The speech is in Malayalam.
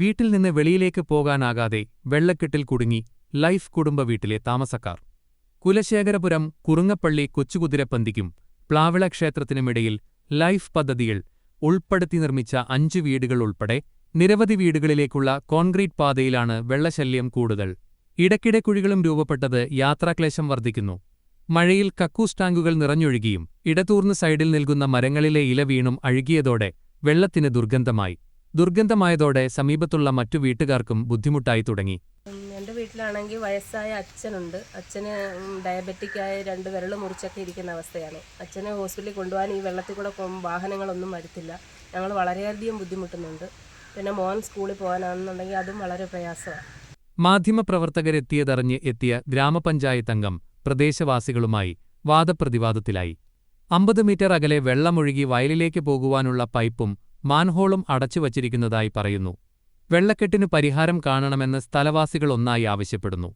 വീട്ടിൽ നിന്ന് വെളിയിലേക്ക് പോകാനാകാതെ വെള്ളക്കെട്ടിൽ കുടുങ്ങി ലൈഫ് കുടുംബ വീട്ടിലെ താമസക്കാർ. കുലശേഖരപുരം കുറുങ്ങപ്പള്ളി കൊച്ചുകുതിരപ്പന്തിക്കും പ്ലാവിള ക്ഷേത്രത്തിനുമിടയിൽ ലൈഫ് പദ്ധതിയിൽ ഉൾപ്പെടുത്തി നിർമ്മിച്ച അഞ്ച് വീടുകൾ ഉൾപ്പെടെ നിരവധി വീടുകളിലേക്കുള്ള കോൺക്രീറ്റ് പാതയിലാണ് വെള്ളശല്യം കൂടുതൽ. ഇടയ്ക്കിടെ കുഴികളും രൂപപ്പെട്ടത് യാത്രാക്ലേശം വർദ്ധിക്കുന്നു. മഴയിൽ കക്കൂസ് ടാങ്കുകൾ നിറഞ്ഞൊഴുകിയും ഇടതൂർന്ന് സൈഡിൽ നിൽക്കുന്ന മരങ്ങളിലെ ഇല വീണും അഴുകിയതോടെ വെള്ളത്തിന് ദുർഗന്ധമായി. ദുർഗന്ധമായതോടെ സമീപത്തുള്ള മറ്റു വീട്ടുകാർക്കും ബുദ്ധിമുട്ടായി തുടങ്ങി. എന്റെ എന്റെ വീട്ടിലാണെങ്കിൽ വയസ്സായ അച്ഛനുണ്ട്. അച്ഛന് ഡയബറ്റിക് ആയ രണ്ട് വിരൽ മുറിച്ചൊക്കെ ഇരിക്കുന്ന അവസ്ഥയാണ്. അച്ഛനെ ഹോസ്പിറ്റലിൽ കൊണ്ടുപോകാൻ ഈ വെള്ളത്തിൽ കൂടെ വാഹനങ്ങളൊന്നും വരത്തില്ല. ഞങ്ങൾ വളരെയധികം ബുദ്ധിമുട്ടുന്നുണ്ട്. പിന്നെ മോൻ സ്കൂളിൽ പോകാനാണെന്നുണ്ടെങ്കിൽ അതും വളരെ പ്രയാസമാണ്. മാധ്യമപ്രവർത്തകരെത്തിയതറിഞ്ഞ് എത്തിയ ഗ്രാമപഞ്ചായത്ത് അംഗം പ്രദേശവാസികളുമായി വാദപ്രതിവാദത്തിലായി. അമ്പത് മീറ്റർ അകലെ വെള്ളമൊഴുകി വയലിലേക്ക് പോകുവാനുള്ള പൈപ്പും മാൻഹോളും അടച്ചുവച്ചിരിക്കുന്നതായി പറയുന്നു. വെള്ളക്കെട്ടിനു പരിഹാരം കാണണമെന്ന് സ്ഥലവാസികളൊന്നായി ആവശ്യപ്പെടുന്നു.